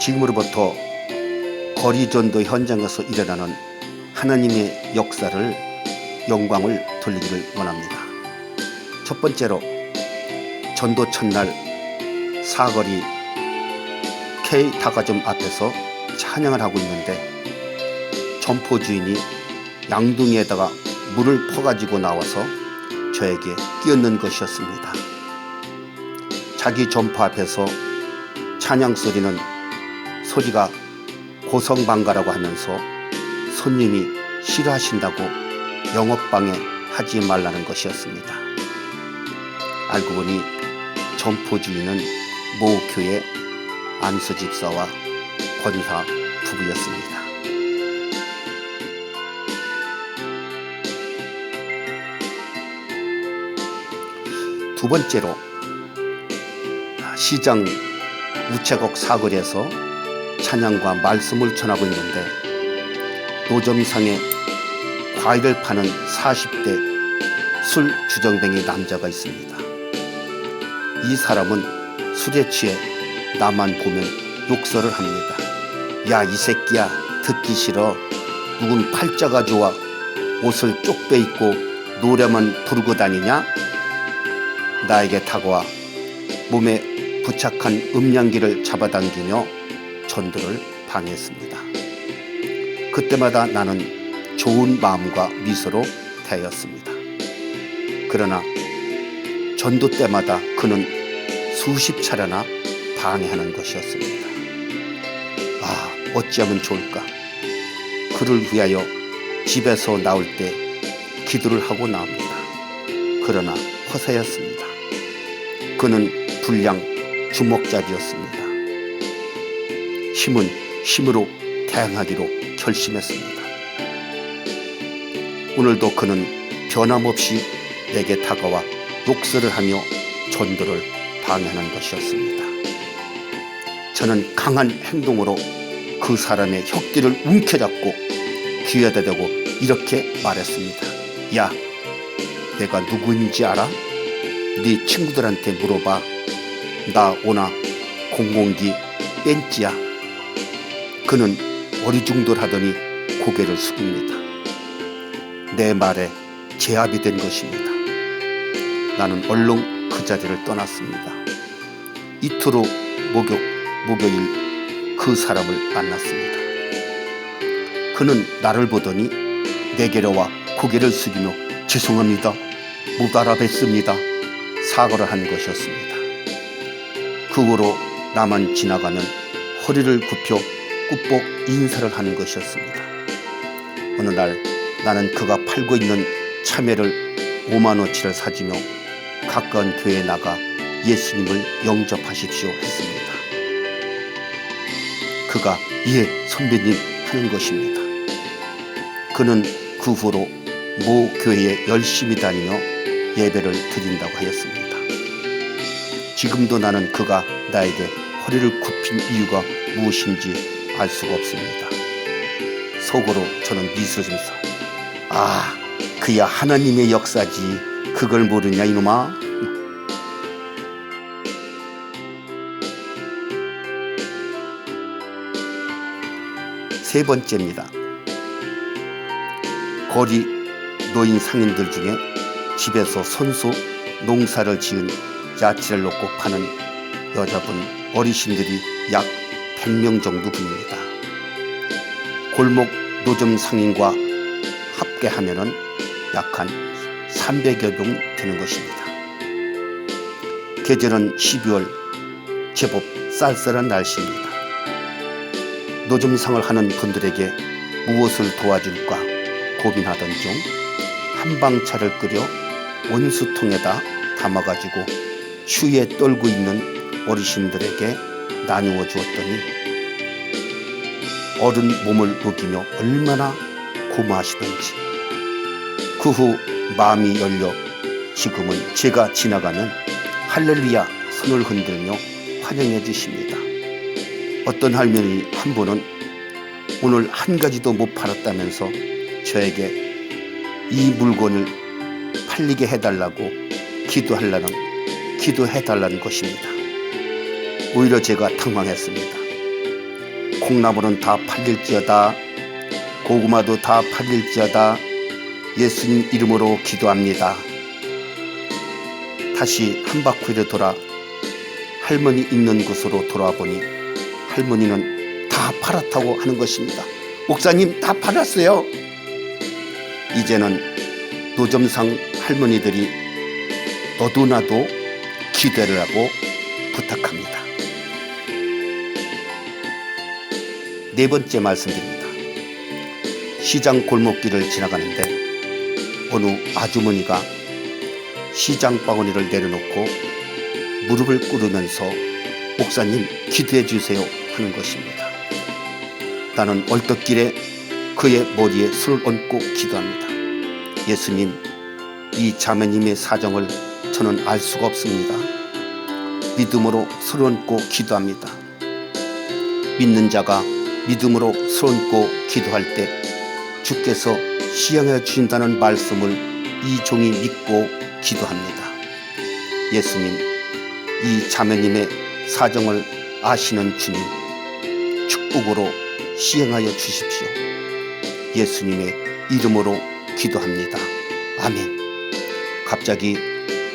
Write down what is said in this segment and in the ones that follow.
지금으로부터 거리전도 현장에서 일어나는 하나님의 역사를 영광을 돌리기를 원합니다. 첫 번째로 전도 첫날 사거리 K 다가점 앞에서 찬양을 하고 있는데 점포 주인이 양둥이에다가 물을 퍼가지고 나와서 저에게 끼얹는 것이었습니다. 자기 점포 앞에서 찬양 소리는 소리가 고성방가라고 하면서 손님이 싫어하신다고 영업방해 하지 말라는 것이었습니다. 알고 보니 점포 주인은 모 교회 안수 집사와 권사 부부였습니다. 두 번째로 시장 우체국 사거리에서 찬양과 말씀을 전하고 있는데 노점상에 과일을 파는 40대 술 주정뱅이 남자가 있습니다. 이 사람은 술에 취해 나만 보면 욕설을 합니다. 야, 이 새끼야, 듣기 싫어. 누군 팔자가 좋아. 옷을 쪽 빼 입고 노래만 부르고 다니냐? 나에게 다가와 몸에 부착한 음량기를 잡아당기며 전도를 방해했습니다. 그때마다 나는 좋은 마음과 미소로 대했습니다. 그러나 전도 때마다 그는 수십 차례나 방해하는 것이었습니다. 아, 어찌하면 좋을까? 그를 위하여 집에서 나올 때 기도를 하고 나옵니다. 그러나 허세였습니다. 그는 불량 주먹잡이였습니다. 힘은 힘으로 대항하기로 결심했습니다. 오늘도 그는 변함없이 내게 다가와 욕설을 하며 전도를 방해하는 것이었습니다. 저는 강한 행동으로 그 사람의 혁기를 움켜잡고 귀에다 대고 이렇게 말했습니다. 야, 내가 누구인지 알아? 네 친구들한테 물어봐. 나 오나 공공기 뺀찌야. 그는 어리중돌하더니 고개를 숙입니다. 내 말에 제압이 된 것입니다. 나는 얼른 그 자리를 떠났습니다. 이틀 후 목욕, 목요일 그 사람을 만났습니다. 그는 나를 보더니 내게로 와 고개를 숙이며 죄송합니다. 못 알아뵀습니다. 사과를 한 것이었습니다. 그 후로 나만 지나가면 허리를 굽혀 꾹복 인사를 하는 것이었습니다. 어느 날 나는 그가 팔고 있는 참외를 5만원치를 사지며 가까운 교회에 나가 예수님을 영접하십시오 했습니다. 그가 예 선배님 하는 것입니다. 그는 그 후로 모 교회에 열심히 다니며 예배를 드린다고 하였습니다. 지금도 나는 그가 나에게 허리를 굽힌 이유가 무엇인지 알 수가 없습니다. 속으로 저는 미소 좀서 아, 그야 하나님의 역사지. 그걸 모르냐 이놈아? 세 번째입니다. 거리 노인 상인들 중에 집에서 손수 농사를 지은 야채를 놓고 파는 여자분 어르신들이 약 100명 정도 분입니다. 골목 노점 상인과 합계하면은 약한 300여 명 되는 것입니다. 계절은 12월 제법 쌀쌀한 날씨입니다. 노점상을 하는 분들에게 무엇을 도와줄까 고민하던 중 한방차를 끓여 원수통에다 담아가지고 추위에 떨고 있는 어르신들에게 나누어 주었더니 어른 몸을 녹이며 얼마나 고마하시던지 그 후 마음이 열려 지금은 제가 지나가면 할렐루야 손을 흔들며 환영해 주십니다. 어떤 할머니 한 분은 오늘 한 가지도 못 팔았다면서 저에게 이 물건을 팔리게 해달라고 기도하려는 기도해 달라는 것입니다. 오히려 제가 당황했습니다. 콩나물은 다 팔릴지어다 고구마도 다 팔릴지어다 예수님 이름으로 기도합니다. 다시 한 바퀴를 돌아 할머니 있는 곳으로 돌아와 보니 할머니는 다 팔았다고 하는 것입니다. 목사님 다 팔았어요. 이제는 노점상 할머니들이 너도 나도 기대를 하고 부탁합니다. 네 번째 말씀드립니다. 시장 골목길을 지나가는데 어느 아주머니가 시장 바구니를 내려놓고 무릎을 꿇으면서 목사님 기도해 주세요 하는 것입니다. 나는 얼떨길에 그의 머리에 손을 얹고 기도합니다. 예수님, 이 자매님의 사정을 저는 알 수가 없습니다. 믿음으로 손을 얹고 기도합니다. 믿는 자가 믿음으로 손을 얹고 기도할 때 주께서 시행해 주신다는 말씀을 이 종이 믿고 기도합니다. 예수님, 이 자매님의 사정을 아시는 주님, 축복으로 시행하여 주십시오. 예수님의 이름으로 기도합니다. 아멘. 갑자기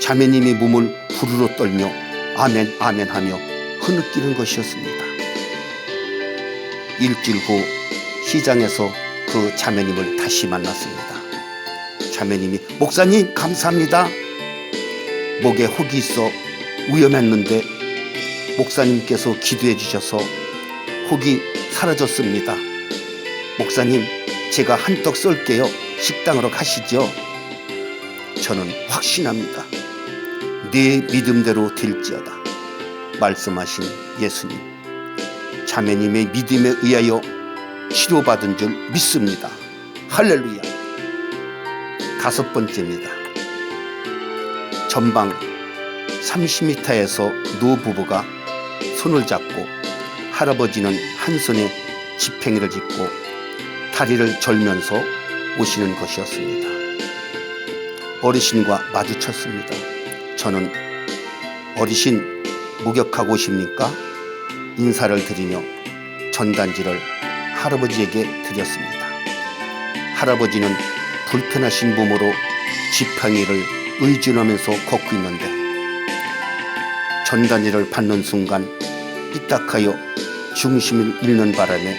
자매님이 몸을 부르르 떨며 아멘, 아멘 하며 흐느끼는 것이었습니다. 일주일 후 시장에서 그 자매님을 다시 만났습니다. 자매님이 목사님 감사합니다. 목에 혹이 있어 위험했는데 목사님께서 기도해 주셔서 혹이 사라졌습니다. 목사님 제가 한떡 쏠게요. 식당으로 가시죠. 저는 확신합니다. 네 믿음대로 될지어다. 말씀하신 예수님. 자매님의 믿음에 의하여 치료받은 줄 믿습니다. 할렐루야. 다섯 번째입니다. 전방 30m에서 노부부가 손을 잡고 할아버지는 한 손에 지팽이를 짚고 다리를 절면서 오시는 것이었습니다. 어르신과 마주쳤습니다. 저는 어르신 목욕하고 오십니까? 인사를 드리며 전단지를 할아버지에게 드렸습니다. 할아버지는 불편하신 몸으로 지팡이를 의존하면서 걷고 있는데 전단지를 받는 순간 삐딱하여 중심을 잃는 바람에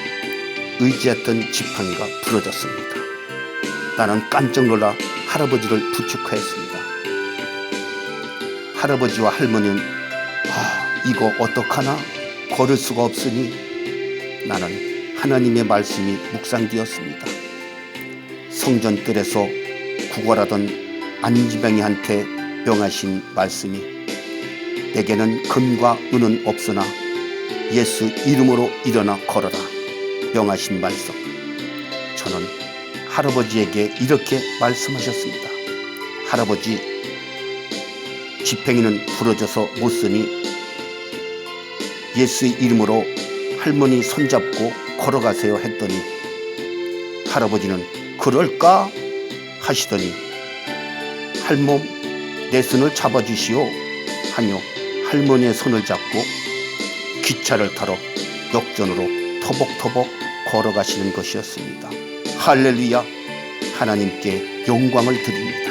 의지했던 지팡이가 부러졌습니다. 나는 깜짝 놀라 할아버지를 부축하였습니다. 할아버지와 할머니는 아 이거 어떡하나 걸을 수가 없으니 나는 하나님의 말씀이 묵상되었습니다. 성전뜰에서 구걸하던 안지병이한테 명하신 말씀이 내게는 금과 은은 없으나 예수 이름으로 일어나 걸어라 명하신 말씀 저는 할아버지에게 이렇게 말씀하셨습니다. 할아버지 지팽이는 부러져서 못 쓰니 예수의 이름으로 할머니 손잡고 걸어가세요 했더니 할아버지는 그럴까 하시더니 할멈 내 손을 잡아주시오 하며 할머니의 손을 잡고 기차를 타러 역전으로 터벅터벅 걸어가시는 것이었습니다. 할렐루야 하나님께 영광을 드립니다.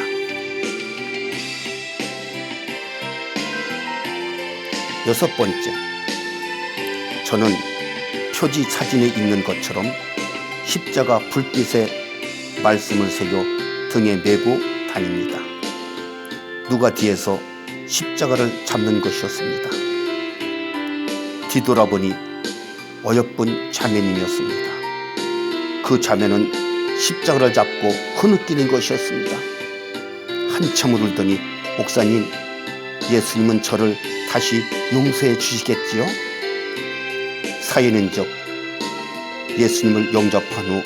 여섯 번째 저는 표지 사진에 있는 것처럼 십자가 불빛에 말씀을 새겨 등에 메고 다닙니다. 누가 뒤에서 십자가를 잡는 것이었습니다. 뒤돌아보니 어여쁜 자매님이었습니다. 그 자매는 십자가를 잡고 흐느끼는 것이었습니다. 한참을 울더니 목사님 예수님은 저를 다시 용서해 주시겠지요? 사연인적 예수님을 영접한 후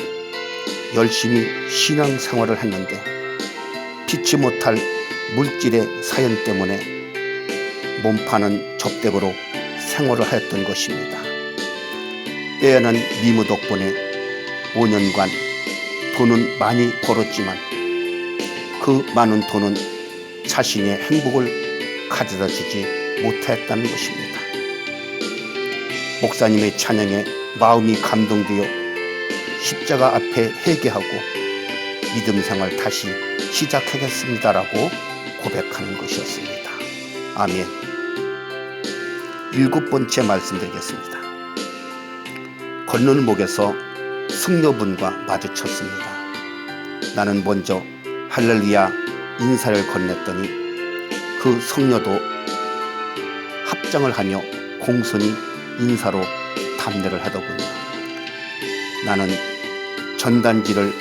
열심히 신앙생활을 했는데 피치 못할 물질의 사연 때문에 몸파는 접대고로 생활을 하였던 것입니다. 빼어난 미무 덕분에 5년간 돈은 많이 벌었지만 그 많은 돈은 자신의 행복을 가져다 주지 못했다는 것입니다. 목사님의 찬양에 마음이 감동되어 십자가 앞에 회개하고 믿음 생활 다시 시작하겠습니다라고 고백하는 것이었습니다. 아멘. 일곱 번째 말씀드리겠습니다. 건널목에서 승려분과 마주쳤습니다. 나는 먼저 할렐루야 인사를 건넸더니 그 성녀도 합장을 하며 공손히 인사로 답례를 하더군요. 나는 전단지를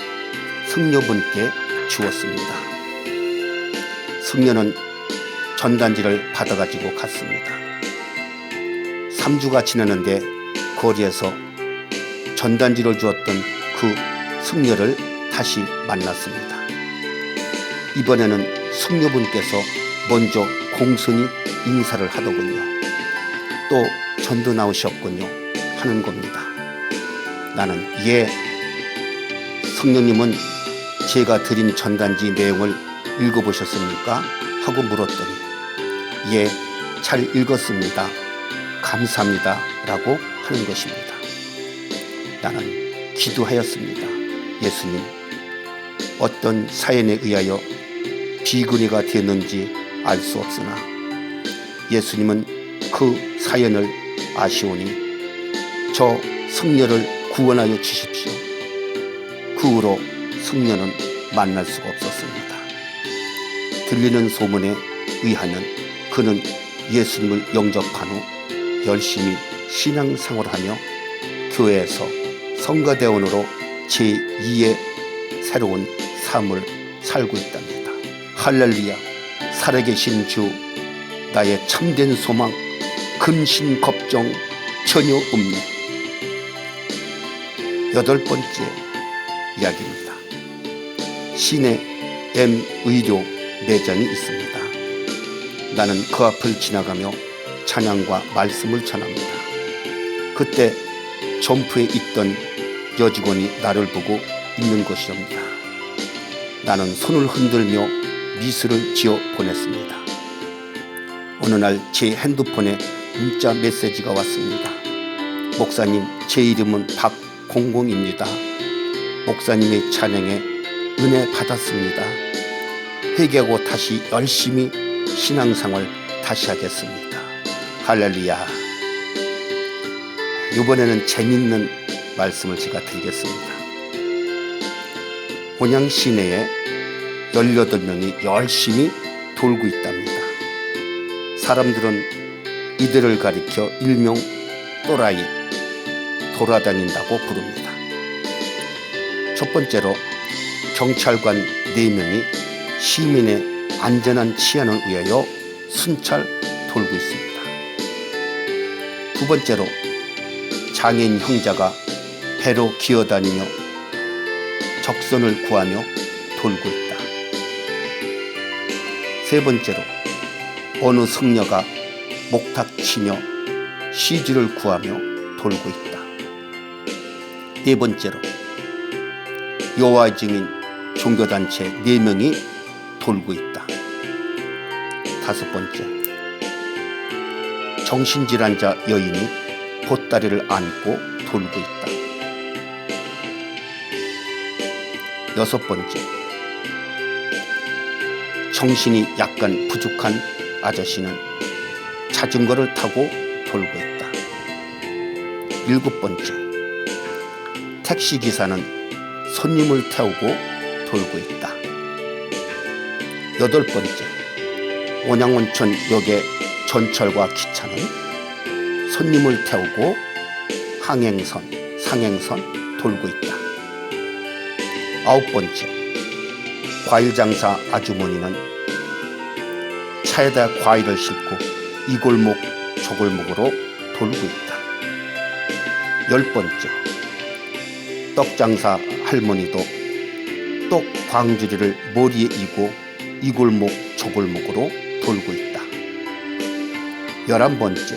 승려분께 주었습니다. 승려는 전단지를 받아가지고 갔습니다. 3주가 지났는데 거리에서 전단지를 주었던 그 승려를 다시 만났습니다. 이번에는 승려분께서 먼저 공손히 인사를 하더군요. 또 전도 나오셨군요. 하는 겁니다. 나는 예, 성령님은 제가 드린 전단지 내용을 읽어보셨습니까? 하고 물었더니 예, 잘 읽었습니다. 감사합니다. 라고 하는 것입니다. 나는 기도하였습니다. 예수님, 어떤 사연에 의하여 비근이가 되었는지 알 수 없으나 예수님은 그 사연을 아시오니 저 승려를 구원하여 주십시오. 그 후로 승려는 만날 수가 없었습니다. 들리는 소문에 의하면 그는 예수님을 영접한 후 열심히 신앙생활을 하며 교회에서 성가대원으로 제2의 새로운 삶을 살고 있답니다. 할렐루야 살아계신 주 나의 참된 소망 근심 걱정 전혀 없네 여덟 번째 이야기입니다. 시내 M 의료 매장이 있습니다. 나는 그 앞을 지나가며 찬양과 말씀을 전합니다. 그때 점프에 있던 여직원이 나를 보고 있는 것이옵니다. 나는 손을 흔들며 미소를 지어 보냈습니다. 어느 날 제 핸드폰에 문자 메시지가 왔습니다. 목사님, 제 이름은 박공공입니다. 목사님의 찬양에 은혜 받았습니다. 회개하고 다시 열심히 신앙생활 다시 하겠습니다. 할렐루야. 이번에는 재밌는 말씀을 제가 드리겠습니다. 온양 시내에 18명이 열심히 돌고 있답니다. 사람들은 이들을 가리켜 일명 또라이, 돌아다닌다고 부릅니다. 첫 번째로 경찰관 4명이 시민의 안전한 치안을 위하여 순찰 돌고 있습니다. 두 번째로 장애인 형제가 배로 기어다니며 적선을 구하며 돌고 있다. 세 번째로 어느 성녀가 목탁 치며 시주를 구하며 돌고 있다. 네 번째로 여호와 증인 종교단체 네 명이 돌고 있다. 다섯 번째 정신질환자 여인이 보따리를 안고 돌고 있다. 여섯 번째 정신이 약간 부족한 아저씨는 자전거를 타고 돌고 있다. 일곱 번째 택시 기사는 손님을 태우고 돌고 있다. 여덟 번째 온양온천 역의 전철과 기차는 손님을 태우고 항행선, 상행선 돌고 있다. 아홉 번째 과일 장사 아주머니는 차에다 과일을 싣고 이 골목 저 골목으로 돌고 있다. 열 번째 떡 장사 할머니도 떡 광주리를 머리에 이고 이 골목 저 골목으로 돌고 있다. 열한 번째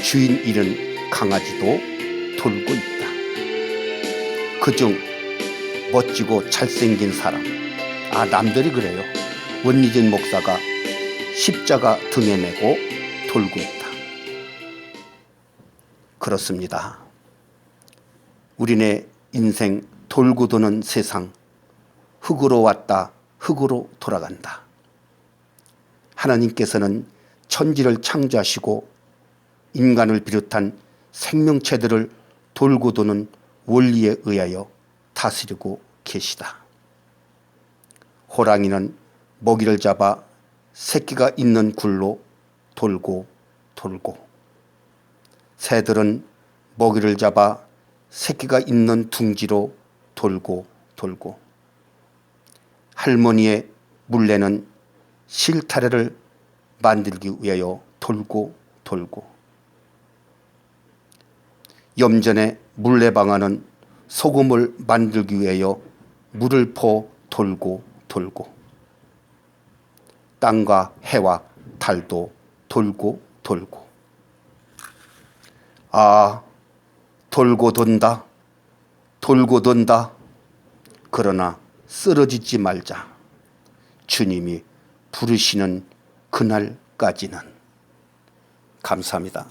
주인 잃은 강아지도 돌고 있다. 그중 멋지고 잘생긴 사람. 아, 남들이 그래요. 원리진 목사가 십자가 등에 메고 돌고 있다. 그렇습니다. 우리네 인생 돌고 도는 세상 흙으로 왔다 흙으로 돌아간다. 하나님께서는 천지를 창조하시고 인간을 비롯한 생명체들을 돌고 도는 원리에 의하여 다스리고 계시다. 호랑이는 먹이를 잡아 새끼가 있는 굴로 돌고 돌고. 새들은 먹이를 잡아 새끼가 있는 둥지로 돌고 돌고. 할머니의 물레는 실타래를 만들기 위하여 돌고 돌고. 염전의 물레방아는 소금을 만들기 위하여 물을 퍼 돌고 돌고 땅과 해와 달도 돌고 돌고. 아 돌고 돈다 돌고 돈다. 그러나 쓰러지지 말자. 주님이 부르시는 그날까지는. 감사합니다.